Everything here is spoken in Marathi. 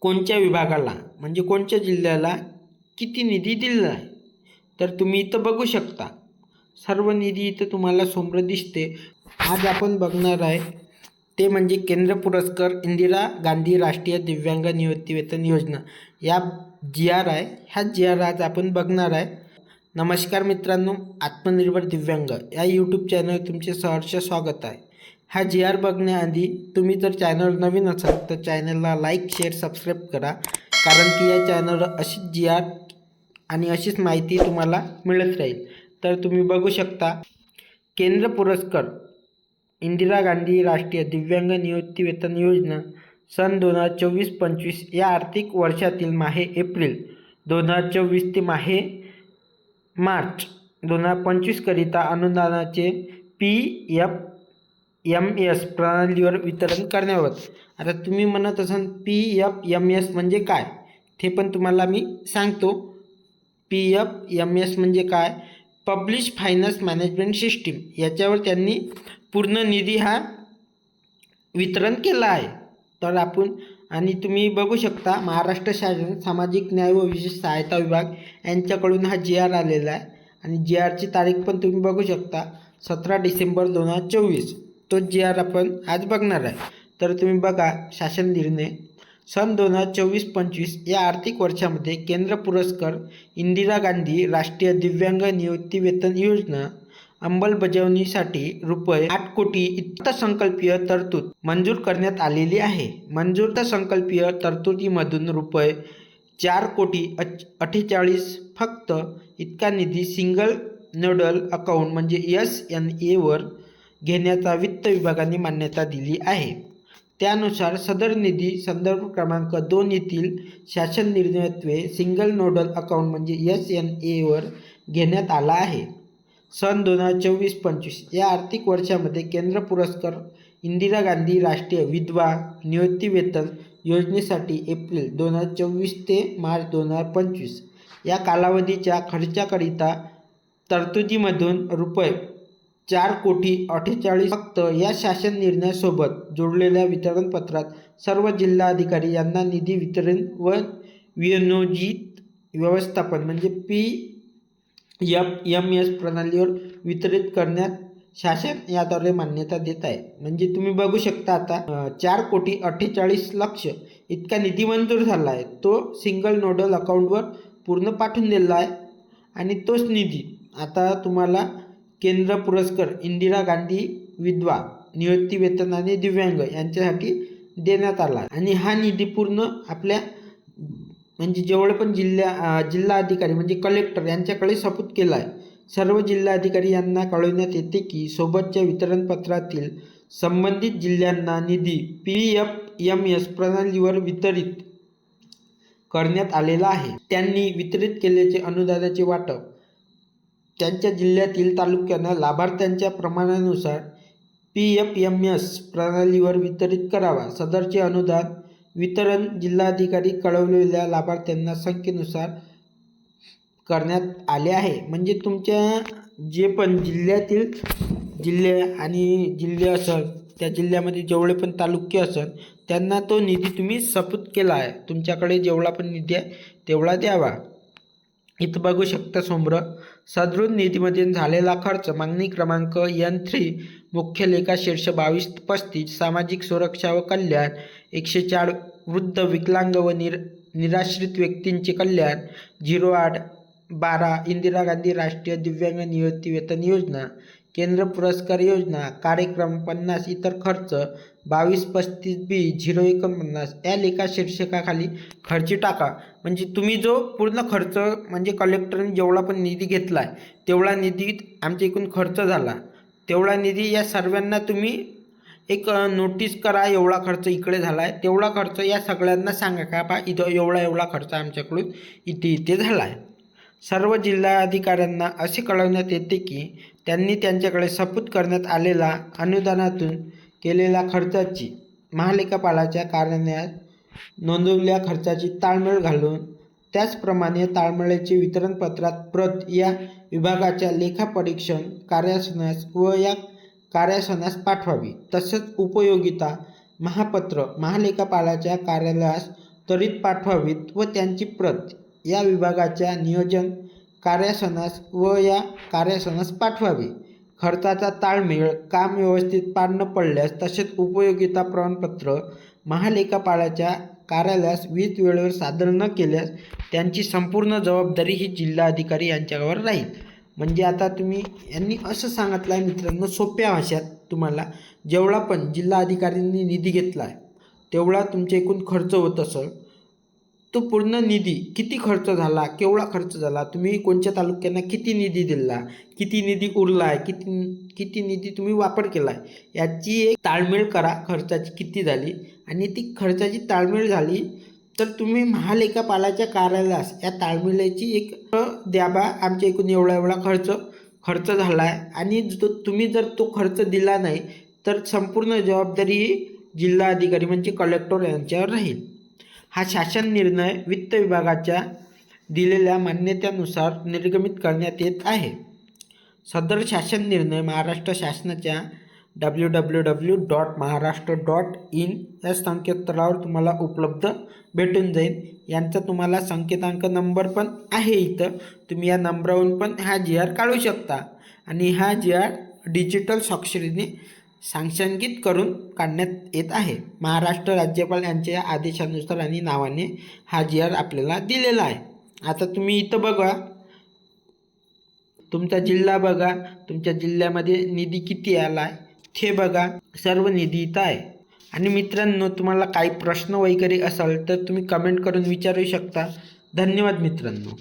कोणत्या विभागाला म्हणजे कोणत्या जिल्ह्याला किती निधी दिलेला आहे? तर तुम्ही इथं बघू शकता. सर्व निधी इथं तुम्हाला समोर दिसते. आज आपण बघणार आहे ते म्हणजे केंद्र पुरस्कार इंदिरा गांधी राष्ट्रीय दिव्यांग निवृत्तीवेतन योजना. या जी आर आहे ह्या जी आर आज आपण बघणार आहे. नमस्कार मित्रांनो आत्मनिर्भर दिव्यांग. या यूट्यूब चॅनल तुमचे सहर्ष स्वागत आहे. हा जी आर बघण्याआधी तुम्ही जर चॅनल नवीन असाल तर चॅनलला लाईक शेअर सबस्क्राईब करा. कारण की या चॅनलवर अशीच जी आर आणि अशीच माहिती तुम्हाला मिळत राहील. तर तुम्ही बघू शकता केंद्र पुरस्कार इंदिरा गांधी राष्ट्रीय दिव्यांग निवृत्तीवेतन योजना सन दोन हजार चोवीस पंचवीस या आर्थिक वर्षातील माहे एप्रिल दोन हजार चोवीस ते माहे मार्च दोन हजार पंचवीसकरिता अनुदानाचे पी एफ एम एस प्रणालीवर वितरण करण्याबाबत. आता तुम्ही म्हणत असाल पी एफ एम एस म्हणजे काय? ते पण तुम्हाला मी सांगतो. पी एफ एम एस म्हणजे काय? पब्लिश फायनान्स मॅनेजमेंट सिस्टीम याच्यावर त्यांनी पूर्ण निधी हा वितरण केला आहे. तर आपण आणि तुम्ही बघू शकता महाराष्ट्र शासन सामाजिक न्याय व विशेष सहायता विभाग यांच्याकडून हा जी आर आलेला आहे. आणि जी आरची तारीख पण तुम्ही बघू शकता सतरा डिसेंबर दोन हजार चोवीस. तो जी आर आपण आज बघणार आहे. तर तुम्ही बघा शासन निर्णय. सन दोन हजार चोवीस पंचवीस या आर्थिक वर्षामध्ये केंद्र पुरस्कार इंदिरा गांधी राष्ट्रीय दिव्यांग निवृत्ती वेतन योजना अंमलबजावणीसाठी रुपये आठ कोटी अर्थसंकल्पीय तरतूद मंजूर करण्यात आलेली आहे. मंजूर अर्थसंकल्पीय तरतुदीमधून रुपये चार कोटी अच अठ्ठेचाळीस फक्त इतका निधी सिंगल नोडल अकाउंट म्हणजे एस एन एवर घेण्याचा वित्त विभागाने मान्यता दिली आहे. त्यानुसार सदर निधी संदर्भ क्रमांक दोन येथील शासन निर्णयत्वे सिंगल नोडल अकाउंट म्हणजे एस एन एवर घेण्यात आला आहे. सन दोन हजार चोवीस पंचवीस या आर्थिक वर्षामध्ये केंद्र पुरस्कार इंदिरा गांधी राष्ट्रीय विधवा निवृत्तीवेतन योजनेसाठी एप्रिल दोन हजार चोवीस ते मार्च दोन हजार पंचवीस या कालावधीच्या खर्चाकरिता तरतुदीमधून रुपये चार कोटी अठ्ठेचाळीस फक्त या शासन निर्णयासोबत जोडलेल्या वितरणपत्रात सर्व जिल्हाधिकारी यांना निधी वितरण व विनियोजित व्यवस्थापन म्हणजे पी एफ एम एस प्रणालीवर वितरित करण्यात शासन याद्वारे मान्यता देत आहे. म्हणजे तुम्ही बघू शकता आता चार कोटी अठ्ठेचाळीस लक्ष इतका निधी मंजूर झाला आहे. तो सिंगल नोडल अकाउंटवर पूर्ण पाठवून दिला आहे आणि तोच निधी. आता तुम्हाला केंद्र पुरस्कार इंदिरा गांधी विधवा निवृत्ती वेतन आणि दिव्यांग यांच्यासाठी देण्यात आला. आणि हा निधी पूर्ण आपल्या म्हणजे जेवढे पण जिल्ह्या जिल्हा अधिकारी म्हणजे कलेक्टर यांच्याकडे सपूत केला आहे. सर्व जिल्हाधिकारी यांना कळविण्यात येते की सोबतच्या वितरणपत्रातील संबंधित जिल्ह्यांना निधी पी एफ एम एस प्रणालीवर वितरित करण्यात आलेला आहे. त्यांनी वितरित केल्याचे अनुदानाचे वाटप त्यांच्या जिल्ह्यातील तालुक्यांना लाभार्थ्यांच्या प्रमाणानुसार पी एफ एम एस प्रणालीवर वितरित करावा. सदरचे अनुदान वितरण जिल्हाधिकारी कळवलेल्या लाभार्थ्यांना संख्येनुसार करण्यात आले आहे. म्हणजे तुमच्या जे पण जिल्ह्यातील जिल्हे आणि जिल्हे असेल त्या जिल्ह्यामध्ये जेवढे पण तालुके असेल त्यांना तो निधी तुम्ही सपूत केला आहे. तुमच्याकडे जेवढा पण निधी आहे तेवढा द्यावा. इथं बघू शकता समोर सदृढ निधीमध्ये झालेला खर्च मागणी क्रमांक एन थ्री मुख्य लेखा शीर्ष बावीस पस्तीस सामाजिक सुरक्षा व कल्याण एकशे चार वृद्ध विकलांग व निर निराश्रित व्यक्तींचे कल्याण झिरो आठ बारा इंदिरा गांधी राष्ट्रीय दिव्यांग निवृत्ती वेतन योजना केंद्र पुरस्कार योजना कार्यक्रम पन्नास इतर खर्च बावीस पस्तीस बी झिरो एकोणपन्नास या लेखा शीर्षकाखाली खर्ची टाका. म्हणजे तुम्ही जो पूर्ण खर्च म्हणजे कलेक्टरने जेवढा पण निधी घेतला आहे तेवढा निधी आमच्या इकडून खर्च झाला. तेवढा निधी या सर्वांना तुम्ही एक नोटीस करा एवढा खर्च इकडे झाला आहे तेवढा खर्च या सगळ्यांना सांगा का बा इथं एवढा एवढा खर्च आमच्याकडून इथे इथे झाला आहे सर्व जिल्हाधिकाऱ्यांना असे कळवण्यात येते की त्यांनी त्यांच्याकडे सपूत करण्यात आलेला अनुदानातून केलेल्या खर्चाची महालेखापालाच्या कार्यालयात नोंदवलेल्या खर्चाची ताळमेळ घालून त्याचप्रमाणे ताळमेळाचे वितरणपत्रात प्रत या विभागाच्या लेखापरीक्षण कार्यासनास व या कार्यासनास पाठवावी. तसंच उपयोगिता महापत्र महालेखापालाच्या कार्यालयास त्वरित पाठवावीत व त्यांची प्रत या विभागाच्या नियोजन कार्यासनास व या कार्यासनास पाठवावी. खर्चाचा ताळमेळ काम व्यवस्थित पार न पडल्यास तसेच उपयोगिता प्रमाणपत्र महालेखापालाच्या कार्यालयास वीज वेळेवर सादर न केल्यास त्यांची संपूर्ण जबाबदारी ही जिल्हाधिकारी यांच्यावर राहील. म्हणजे आता तुम्ही यांनी असं सांगितलं आहे मित्रांनो सोप्या भाषेत तुम्हाला जेवढा पण जिल्हा जिल्हाधिकाऱ्यांनी निधी घेतला आहे तेवढा तुमच्या एकूण खर्च होत असेल. तो पूर्ण निधी किती खर्च झाला केवढा खर्च झाला तुम्ही कोणत्या तालुक्यांना किती निधी दिला किती निधी उरला आहे किती किती निधी तुम्ही वापर केला आहे याची एक ताळमेळ करा खर्चाची किती झाली आणि ती खर्चाची ताळमेळ झाली तर तुम्ही महालेखापालाच्या कार्यालयास या ताळमेळाची एक द्या बा आमच्या एकूण एवढा एवढा खर्च खर्च झाला आहे आणि जो तुम्ही जर तो खर्च दिला नाही तर संपूर्ण जबाबदारी जिल्हा अधिकारी म्हणजे कलेक्टर यांच्यावर राहील. हा शासन निर्णय वित्त विभागाच्या दिलेल्या मान्यतेनुसार निर्गमित करण्यात येत आहे. सदर शासन निर्णय महाराष्ट्र शासनाच्या W W W dot Maharashtra dot in या संकेतस्थळावर तुम्हाला उपलब्ध भेटून जाईल. यांचा तुम्हाला संकेतांक नंबर पण आहे इथं. तुम्ही या नंबरावरून पण हा जी आर काढू शकता. आणि हा जी आर डिजिटल स्वाक्षरीने सांक्षांकित करून काढण्यात येत आहे. महाराष्ट्र राज्यपाल यांच्या आदेशानुसार आणि नावाने हा जी आर आपल्याला दिलेला आहे. आता तुम्ही इथं बघा. तुमचा जिल्हा बघा. तुमच्या जिल्ह्यामध्ये निधी किती आला आहे ते बघा. सर्व निधी इथं आहे. आणि मित्रांनो तुम्हाला काही प्रश्न वगैरे असाल तर तुम्ही कमेंट करून विचारू शकता. धन्यवाद मित्रांनो.